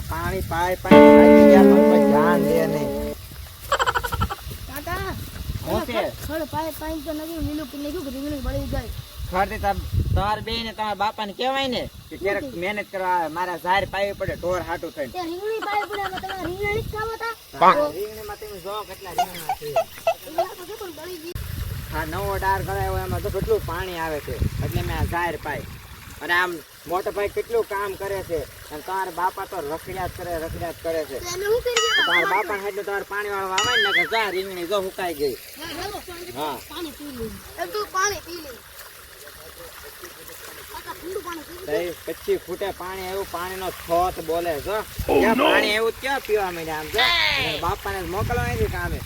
આ પાણી પાય પાય પણ ધ્યાન દે નહીં. કાકા હું ખડ પાય પાય તો નથી લીલું પી નાખ્યું કે રીંગણી બળી જાય. ખરતી તાર તમારા બે ને તમારા બાપાને કહેવાય ને કે ક્યારેક મહેનત કરવા મારા ઝાર પાવી પડે ઢોર હાટું થઈને. તે રીંગણી પાય પડે એમાં તમે રીંગણા નથી ખાવા તા રીંગણીમાં તમે જોવો કેટલા રીંગણા છે. રીંગણા તો છે પણ બળી ગઈ. આ નવો ડાર કરાયો એમાં તો કેટલું પાણી આવે છે. એટલે મેં આ ઝાર પાઈ અને આમ મોટો ભાઈ કેટલું કામ કરે છે અને તમારા બાપા તો રખડ્યા જ કરે રખડ્યા જ કરે છે. તમારા બાપા હાટલું તમારે પાણી વાળો આવે ને કે જા રીંગણી જો હુકાઈ ગઈ. હા પાણી પી લે એમ તું પાણી પી લે. કાકા ઠંડુ પાણી પી લે તઈ પછી ફૂટે પાણી એવું પાણીનો છોત બોલે જો ક્યાં પાણી એવું ક્યાં પીવા માંડ્યા આમ જો. બાપાને મોકલવા નથી કામે.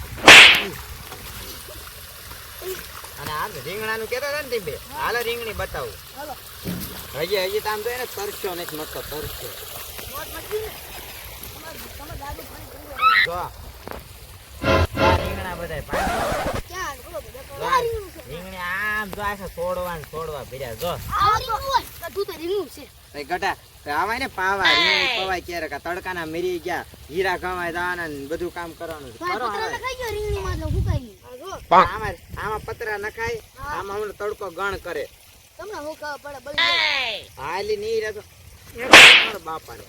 અને આ રીંગણાનું કહેતા હતા ને તે બે. હાલો રીંગણી બતાવું. હજી હજી તો આમ તો એને તરસ્યો નથી તરસ્યો. ને? કરી જો રીંગણા બધા રીંગણી આમ જો આખા તોડવા ને તોડવા ભર્યા જો. આ રીંગણું હોય તો તું તો રીંગણું છે. તઈ ગટા આવાય ને પાવા પવાય ક્યારેક. આ તડકાના મરી ગયા હીરા કમાય દવાના બધું કામ કરવાનું કરો આમાં આમાં પતરા નખાય આમાં હમણાં તડકો ગણ કરે. તમને હું ખબર પડે હાલી નહીં રહેતો બાપાને.